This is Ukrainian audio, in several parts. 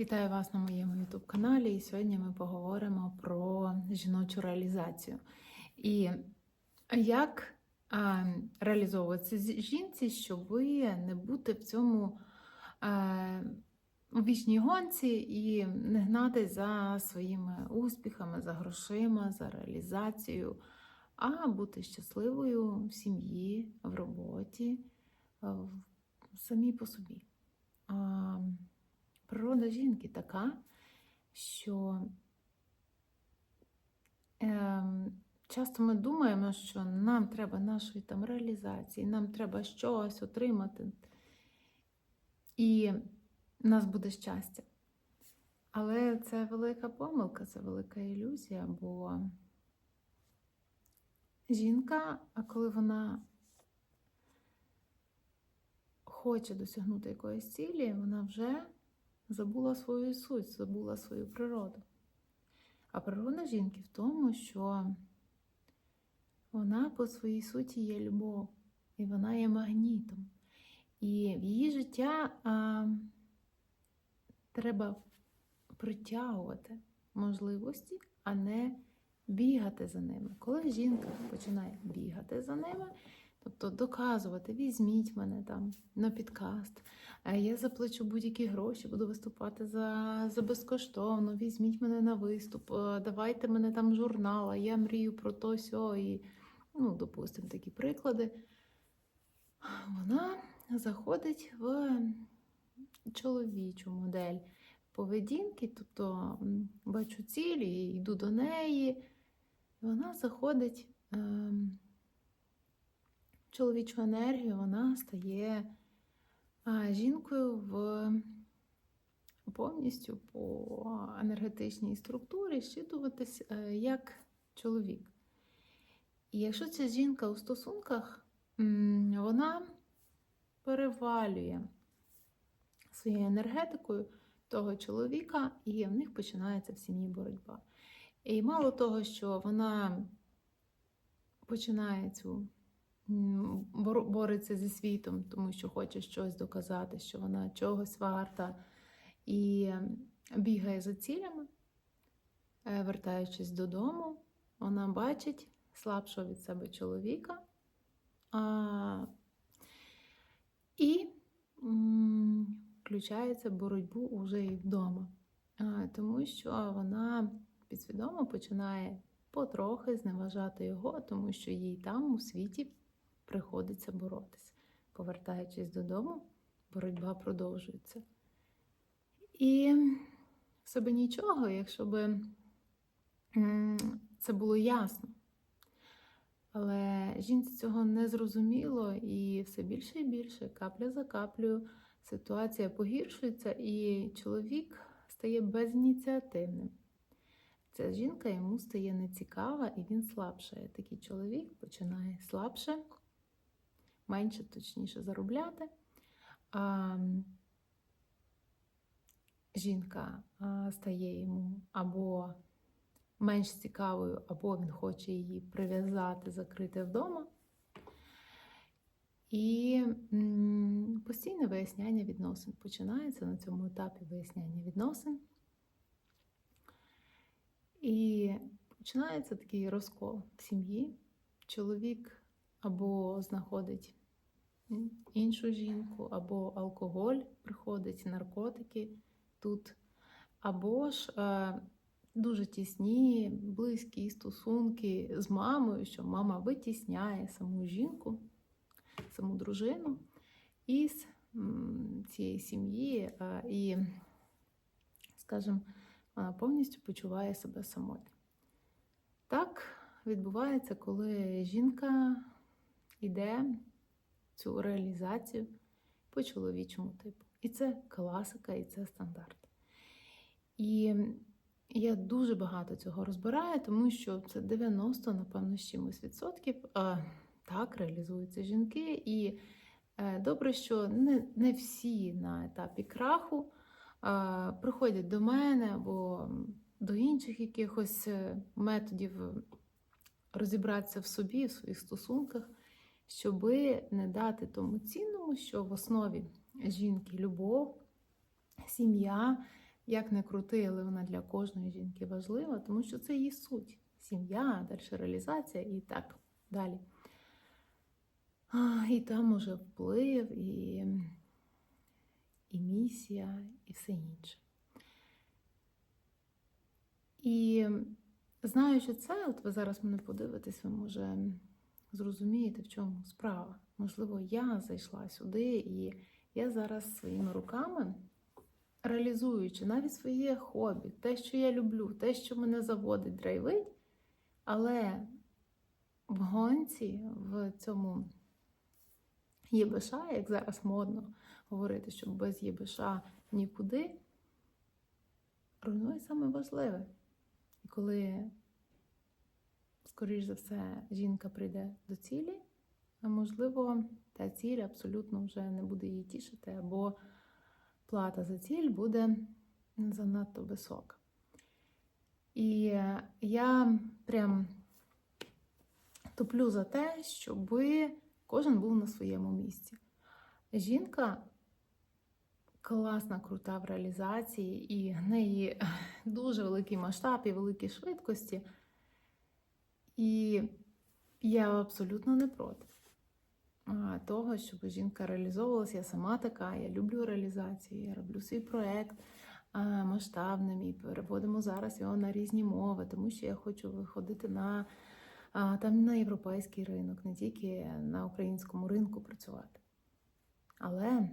Вітаю вас на моєму youtube каналі. І сьогодні ми поговоримо про жіночу реалізацію. І як реалізовуватися жінці, щоб не бути в цьому у вічній гонці і не гнати за своїми успіхами, за грошима, за реалізацією, а бути щасливою в сім'ї, в роботі, самій по собі. Природа жінки така, що ем, часто ми думаємо, що нам треба нашої там реалізації, нам треба щось отримати, і нас буде щастя. Але це велика помилка, це велика ілюзія, бо жінка, а коли вона хоче досягнути якоїсь цілі, вона вже забула свою суть, забула свою природу. А природа жінки в тому, що вона по своїй суті є любов, і вона є магнітом. І в її життя а, треба притягувати можливості, а не бігати за ними. Коли жінка починає бігати за ними, тобто доказувати, візьміть мене там на підкаст, е, я заплачу будь-які гроші, буду виступати за, за безкоштовно, візьміть мене на виступ, е, давайте мене там в журнал, я мрію про то сьо і, ну, допустимо, такі приклади. Вона заходить в чоловічу модель поведінки, тобто бачу цілі, йду до неї. Вона заходить ем, чоловічу енергію, вона стає жінкою в повністю по енергетичній структурі щитуватись е, як чоловік. І якщо ця жінка у стосунках, вона перевалює своєю енергетикою того чоловіка, і в них починається в сім'ї боротьба. І мало того, що вона починає цю бореться зі світом, тому що хоче щось доказати, що вона чогось варта, і бігає за цілями, Е, вертаючись додому, вона бачить слабшого від себе чоловіка. А, і включається боротьбу уже і вдома. А, тому що вона підсвідомо починає потрохи зневажати його, тому що їй там у світі приходиться боротися. Повертаючись додому, боротьба продовжується. І би нічого, якщо би це було ясно. Але жінці цього не зрозуміло, і все більше і більше, капля за каплею, ситуація погіршується, і чоловік стає безініціативним. Ця жінка йому стає нецікава, і він слабшає. Такий чоловік починає слабше, менше, точніше, заробляти. А жінка а, стає йому або менш цікавою, або він хоче її прив'язати, закрити вдома. І м, постійне виясняння відносин починається на цьому етапі виясняння відносин. І починається такий розкол в сім'ї. Чоловік або знаходить іншу жінку, або алкоголь приходить, наркотики тут, або ж е, дуже тісні, близькі стосунки з мамою, що мама витісняє саму жінку, саму дружину із цієї сім'ї, е, і, скажімо, вона повністю почуває себе самотньо. Так відбувається, коли жінка йде цю реалізацію по чоловічому типу. І це класика, і це стандарт. І я дуже багато цього розбираю, тому що це 90, напевно, з чимось відсотків. А, так реалізуються жінки. І е, добре, що не, не всі на етапі краху приходять до мене або до інших якихось е, методів розібратися в собі, в своїх стосунках, щоби не дати тому цінному, що в основі жінки любов, сім'я, як не крути, але вона для кожної жінки важлива, тому що це її суть. Сім'я, далі реалізація і так далі. А, і там уже вплив, і, і місія, і все інше. І знаючи це, от ви зараз мене подивитесь, ви може зрозумієте, в чому справа. Можливо, я зайшла сюди, і я зараз своїми руками, реалізуючи навіть своє хобі, те, що я люблю, те, що мене заводить, драйвить, але в гонці, в цьому ЄБШ, як зараз модно говорити, що без ЄБШ нікуди, руйнує саме важливе. І коли, скоріш за все, жінка прийде до цілі, а можливо, та ціль абсолютно вже не буде її тішити, або плата за ціль буде занадто висока. І я прям топлю за те, щоб кожен був на своєму місці. Жінка класна, крута в реалізації, і в неї дуже великий масштаб і великі швидкості. І я абсолютно не проти того, щоб жінка реалізовувалася. Я сама така, я люблю реалізацію, я роблю свій проєкт масштабним і переводимо зараз його на різні мови, тому що я хочу виходити на, там, на європейський ринок, не тільки на українському ринку працювати. Але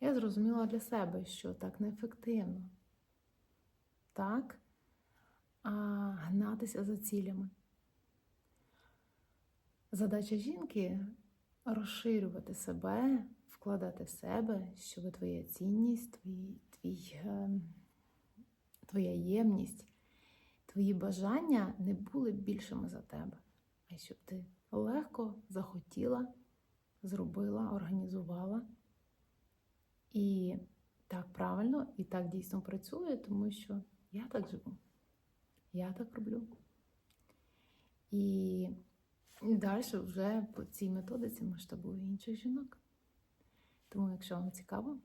я зрозуміла для себе, що так неефективно. Так а, гнатися за цілями. Задача жінки розширювати себе, вкладати в себе, щоб твоя цінність, твій, твій, е, твоя ємність, твої бажання не були більшими за тебе, а щоб ти легко захотіла, зробила, організувала. І так правильно, і так дійсно працює, тому що я так живу, я так роблю. І далі вже по цій методиці масштабую інших жінок. Тому, якщо вам цікаво,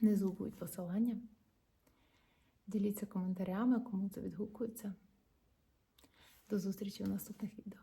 внизу будуть посилання. Діліться коментарями, кому це відгукується. До зустрічі в наступних відео.